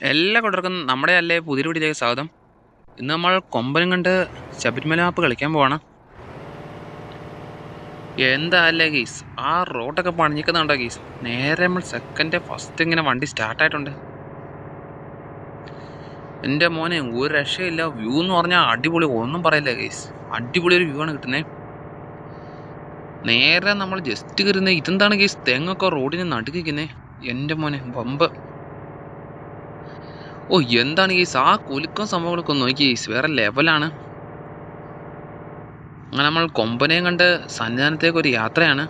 എല്ലാ കൂട്ടർക്കും നമ്മുടെ അല്ലേ പുതിയ വീട്ടിലേക്ക് സ്വാഗതം. ഇന്ന് നമ്മൾ കൊമ്പനും കണ്ട് ശബരിമല മാപ്പ് കളിക്കാൻ പോവാണ്. എന്താ അല്ലേ ഗീസ്? ആ റോഡൊക്കെ പണിഞ്ഞിക്കുന്നുണ്ടോ ഗീസ്? നേരെ നമ്മൾ സെക്കൻഡ് ഫസ്റ്റ് ഇങ്ങനെ വണ്ടി സ്റ്റാർട്ടായിട്ടുണ്ട് എന്റെ മോനെ ഒരു രക്ഷയില്ല. വ്യൂ എന്ന് പറഞ്ഞാൽ അടിപൊളി. ഒന്നും പറയില്ല ഗീസ്. അടിപൊളി ഒരു വ്യൂ ആണ് കിട്ടുന്നത് നേരെ നമ്മൾ ജസ്റ്റ് കയറുന്നത് ഇതെന്താണ് ഗീസ്? തെങ്ങൊക്കെ റോഡിന് നടുക്കിക്കുന്നേ എന്റെ മോനെ വമ്പ്. ഓ എന്താണ് കേസ് ആ കുലുക്കം സംഭവങ്ങളൊക്കെ ഒന്ന് നോക്കി. കേസ് വേറെ ലെവലാണ് അങ്ങനെ നമ്മൾ കൊമ്പനെയും കണ്ട് സന്നിധാനത്തേക്ക് ഒരു യാത്രയാണ്.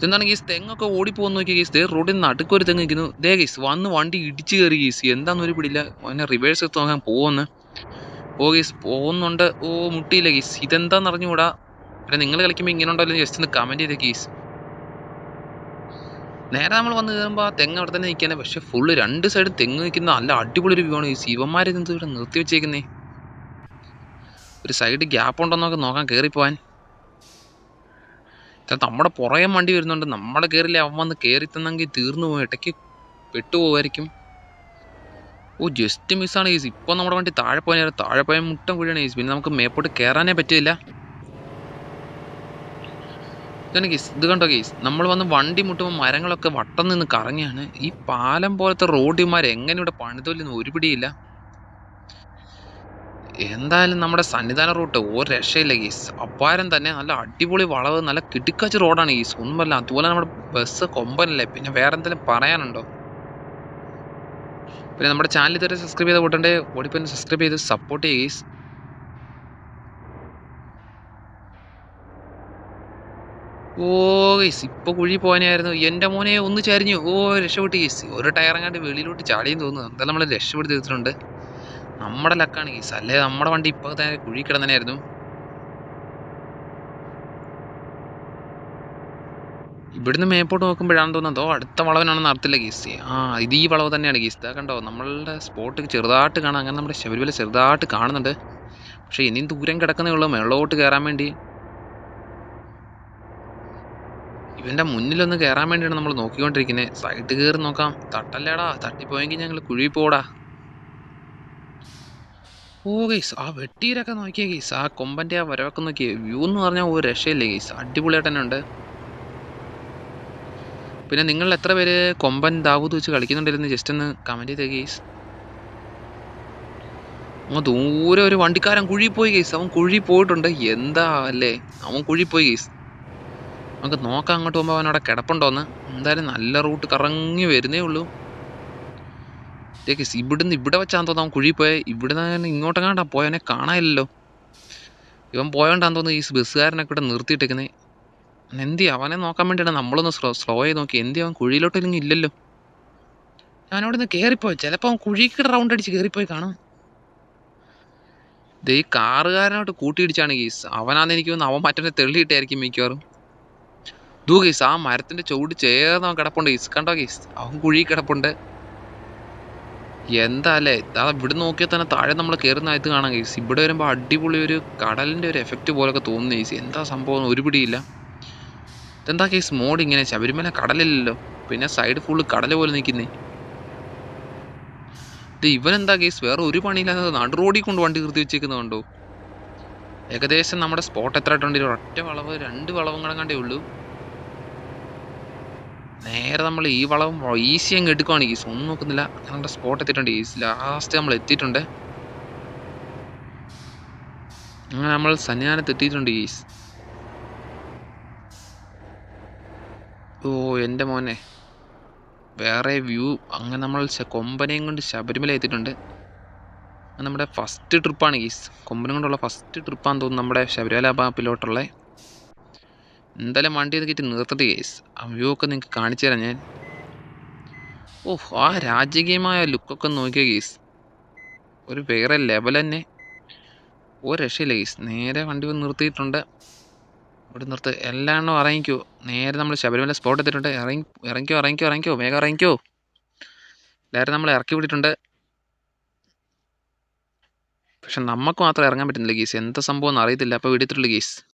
ഇതെന്താണ് ഗീസ് തെങ്ങൊക്കെ ഓടിപ്പോകുന്ന നോക്കി ഗീസ് ദേ റോഡിൽ നടുക്ക് ഒരു തെങ്ങ് നിൽക്കുന്നു. ദേ ഗീസ് വന്ന് വണ്ടി ഇടിച്ചു കയറി ഗീസ് എന്താണെന്ന് ഒരു പിടിയില്ല. അവനെ റിവേഴ്സ് എടുത്ത് നോക്കാൻ പോകുമെന്ന് ഓ ഗീസ് പോകുന്നുണ്ട്. ഓ മുട്ടിയില്ല ഗീസ് ഇതെന്താന്ന് അറിഞ്ഞുകൂടാ? പിന്നെ നിങ്ങൾ കളിക്കുമ്പോൾ ഇങ്ങനെ ഉണ്ടല്ലോ ജസ്റ്റ് ഒന്ന് കമന്റ് ചെയ്തേ ഗീസ് നേരെ നമ്മൾ വന്ന് കയറുമ്പോൾ ആ തെങ്ങ് അവിടെ തന്നെ നിൽക്കാനെ പക്ഷേ ഫുള്ള് രണ്ട് സൈഡും തെങ്ങ് നിൽക്കുന്ന നല്ല അടിപൊളി ഒരു വ്യൂ ആണ്. ഈ ശിവന്മാരെ എന്ത് ഇവിടെ നിർത്തി വെച്ചേക്കുന്നേ? ഒരു സൈഡ് ഗ്യാപ്പ് ഉണ്ടോന്നൊക്കെ നോക്കാൻ കയറിപ്പോവാൻ നമ്മുടെ പുറകെ വണ്ടി വരുന്നുണ്ട്. നമ്മളെ കയറില്ലേ അവൻ വന്ന് കയറി തന്നെങ്കിൽ തീർന്നു പോകും ഇടയ്ക്ക് പെട്ടുപോകുമായിരിക്കും ഓ ജസ്റ്റ് മിസ്സാണ് ഈസ് ഇപ്പോൾ നമ്മുടെ വണ്ടി താഴെ പോയാൽ താഴെ പോയാൽ മുട്ടം കുഴിയാണ് ഈസ് പിന്നെ നമുക്ക് മേപ്പോട്ട് കയറാനേ പറ്റില്ല. ഇതാണ് കേസ് ഇത് കണ്ടോ കേസ് നമ്മൾ വന്ന് വണ്ടി മുട്ടുമ്പോൾ മരങ്ങളൊക്കെ വട്ടം നിന്ന് കറങ്ങിയാണ് ഈ പാലം പോലത്തെ റോഡിമാർ എങ്ങനെ ഇവിടെ പണിതൊല്ലെന്ന് ഒരു പിടിയില്ല? എന്തായാലും നമ്മുടെ സന്നിധാന റൂട്ട് ഒരു രക്ഷയില്ല ഗീസ് അപ്പാരം തന്നെ നല്ല അടിപൊളി വളവ് നല്ല കിടുക്കാച്ച് റോഡാണ് ഗീസ് ഒന്നുമല്ല അതുപോലെ നമ്മുടെ ബസ് കൊമ്പനല്ലേ? പിന്നെ വേറെ എന്തെങ്കിലും പറയാനുണ്ടോ? പിന്നെ നമ്മുടെ ചാനൽ ഇതുവരെ സബ്സ്ക്രൈബ് ചെയ്ത കൂട്ടണ്ടേ ഓടിപ്പോ സബ്സ്ക്രൈബ് ചെയ്ത് സപ്പോർട്ട് ചെയ്യുക ഓ ഗൈസ് ഇപ്പൊ കുഴി പോകാനായിരുന്നു എന്റെ മോനെ ഒന്ന് ചരിഞ്ഞു. ഓ രക്ഷപ്പെട്ടു. ഗൈസ് ഒരു ടയറങ്ങാണ്ട് വെളിയിലോട്ട് ചാടിയെന്ന് തോന്നുന്നു. എന്തായാലും നമ്മൾ രക്ഷപ്പെടുത്തി എടുത്തിട്ടുണ്ട് നമ്മുടെ ലക്കാണ് ഗൈസ് അല്ലേ നമ്മുടെ വണ്ടി ഇപ്പൊ തന്നെ കുഴി കിടന്നനായിരുന്നു. ഇവിടുന്ന് മേപ്പോട്ട് നോക്കുമ്പോഴാണ് തോന്നുന്നത് ഓ അടുത്ത വളവനാണെന്ന് അറിയത്തില്ല ഗീസ് ആ ഇത് ഈ വളവ് തന്നെയാണ് ഗീസ് ഇതാ കണ്ടോ നമ്മളുടെ സ്പോട്ട് ചെറുതായിട്ട് കാണാം. അങ്ങനെ നമ്മുടെ ശബരിമല ചെറുതായിട്ട് കാണുന്നുണ്ട്. പക്ഷേ ഇനിയും ദൂരം കിടക്കുന്നേ ഉള്ളൂ. മേളോട്ട് കയറാൻ വേണ്ടി. ഇവന്റെ മുന്നിലൊന്ന് കയറാൻ വേണ്ടിയാണ് നമ്മൾ നോക്കിക്കൊണ്ടിരിക്കുന്നത് സൈഡ് കയറി നോക്കാം. തട്ടല്ലേടാ. തട്ടിപ്പോയെങ്കിൽ ഞങ്ങൾ കുഴി പോടാ. ഓ ഗൈസ് ആ വെട്ടിയിലൊക്കെ നോക്കിയ ഗൈസ് ആ കൊമ്പന്റെ ആ വരവൊക്കെ നോക്കിയേ. വ്യൂ എന്ന് പറഞ്ഞാൽ ഒരു രക്ഷയില്ലേ ഗൈസ് അടിപൊളിയായിട്ട് തന്നെ ഉണ്ട് പിന്നെ നിങ്ങൾ എത്ര പേര് കൊമ്പൻ ദാവൂദ് വെച്ച് കളിക്കുന്നുണ്ടെന്ന് ജസ്റ്റ് ഒന്ന് കമന്റ് ചെയ്തേ ഗൈസ് അങ്ങ് ദൂരെ ഒരു വണ്ടിക്കാരൻ കുഴി പോയി ഗൈസ് അവൻ കുഴി പോയിട്ടുണ്ട് എന്താ അല്ലേ? അവൻ കുഴി പോയി ഗൈസ് നമുക്ക് നോക്കാം അങ്ങോട്ട് പോകുമ്പോൾ അവൻ അവിടെ കിടപ്പുണ്ടോന്ന്. എന്തായാലും നല്ല റൂട്ട് കറങ്ങി വരുന്നേ ഉള്ളൂ. ഗൈസ് ഇവിടുന്ന് ഇവിടെ വെച്ചാന്ന് തോന്നുന്നു അവൻ കുഴി പോയ. ഇവിടുന്ന് ഇങ്ങോട്ടെങ്ങാണ്ടാ പോയവനെ കാണാനില്ലല്ലോ. ഇവൻ പോയോണ്ടാന്ന് തോന്നുന്നു ഈ ബസ്സുകാരനൊക്കെ ഇവിടെ നിർത്തിയിട്ടേക്കുന്നേ എന്തി അവനെ നോക്കാൻ വേണ്ടിയാണ് നമ്മളൊന്ന് സ്ലോ സ്ലോ ചെയ്ത് നോക്കി. എന്തി അവൻ കുഴിയിലോട്ട് ഇല്ലെങ്കിൽ ഇല്ലല്ലോ. ഞാനവിടെ നിന്ന് കയറിപ്പോയി ചിലപ്പോൾ അവൻ കുഴിക്ക് റൗണ്ട് അടിച്ച് കയറിപ്പോയി കാണും. ഇത് ഈ കാറുകാരനോട്ട് കൂട്ടിയിടിച്ചാണ് ഗീസ് അവനാന്ന് എനിക്ക് തോന്നുന്നു അവൻ മറ്റേ തെള്ളിയിട്ടായിരിക്കും മിക്കവാറും. ദൂ ഗീസ് ആ മരത്തിന്റെ ചുവട് ചേർന്ന് അവൻ കിടപ്പുണ്ട്. ഗീസ് കണ്ടോ ഗീസ് അവൻ കുഴി കിടപ്പുണ്ട്. എന്താ അല്ലേ അതാ ഇവിടെ നോക്കിയാൽ തന്നെ താഴെ നമ്മൾ കയറുന്ന ഇത് കാണാം ഗീസ് ഇവിടെ വരുമ്പോൾ അടിപൊളി ഒരു കടലിന്റെ ഒരു എഫക്റ്റ് പോലൊക്കെ തോന്നുന്നു ഗീസ് എന്താ സംഭവം ഒരു പിടിയില്ല. ഇതെന്താ കേസ്? മോഡ് ഇങ്ങനെ ശബരിമല കടലില്ലല്ലോ. പിന്നെ സൈഡ് ഫുള്ള് കടൽ പോലെ നിൽക്കുന്നേ ഇത് ഇവനെന്താ കേസ്? വേറെ ഒരു പണിയില്ലാതെ നടു റോഡിൽ കൊണ്ട് വണ്ടി നിർത്തി വെച്ചേക്കുന്നുണ്ടോ ഏകദേശം നമ്മുടെ സ്പോട്ട് എത്ര ആയിട്ടുണ്ട്? ഒറ്റ വളവ് രണ്ട് വളവും കിടങ്ങാണ്ടേ ഉള്ളൂ. നേരെ നമ്മൾ ഈ വളവും ഈസി അങ്ങ് എടുക്കുവാണ്. ഈസ് ഒന്നും നോക്കുന്നില്ല. ഞങ്ങളുടെ സ്പോട്ട് എത്തിയിട്ടുണ്ട്. ഈസ് ലാസ്റ്റ് നമ്മൾ എത്തിയിട്ടുണ്ട്. അങ്ങനെ നമ്മൾ സന്നിധാനത്ത് എത്തിയിട്ടുണ്ട് ഈസ്. ഓ എന്റെ മോനെ. വേറെ വ്യൂ. അങ്ങനെ നമ്മൾ കൊമ്പനെയും കൊണ്ട് ശബരിമല എത്തിയിട്ടുണ്ട്. നമ്മുടെ ഫസ്റ്റ് ട്രിപ്പാണ് ഈസ്. കൊമ്പനം കൊണ്ടുള്ള ഫസ്റ്റ് ട്രിപ്പാന്ന് തോന്നുന്നു നമ്മുടെ ശബരിമല മാപ്പിലോട്ടുള്ള എന്തായാലും വണ്ടി കയറ്റി നിർത്തത് ഗേസ് ആ വ്യൂ ഒക്കെ നിങ്ങൾക്ക് കാണിച്ചു തരാം ഞാൻ. ഓഹ് ആ രാജകീയമായ ലുക്കൊക്കെ നോക്കിയ കേസ് ഒരു വേറെ ലെവൽ തന്നെ. ഒരു രക്ഷയില്ല കേസ് നേരെ വണ്ടി വന്ന് നിർത്തിയിട്ടുണ്ട്. ഇവിടെ നിർത്ത്. എല്ലാ എണ്ണം ഇറങ്ങിക്കോ. നേരെ നമ്മൾ ശബരിമല സ്പോട്ട് എത്തിയിട്ടുണ്ട്. ഇറങ്ങി ഇറങ്ങിക്കോ ഇറങ്ങിക്കോ ഇറങ്ങിക്കോ. വേഗം ഇറങ്ങിക്കോ. എല്ലാവരും നമ്മൾ ഇറക്കി വിട്ടിട്ടുണ്ട്. പക്ഷെ നമുക്ക് മാത്രം ഇറങ്ങാൻ പറ്റുന്നില്ല ഗീസ് എന്താ സംഭവം എന്ന് അറിയത്തില്ല. അപ്പോൾ വിടത്തിട്ടുള്ളൂ ഗീസ്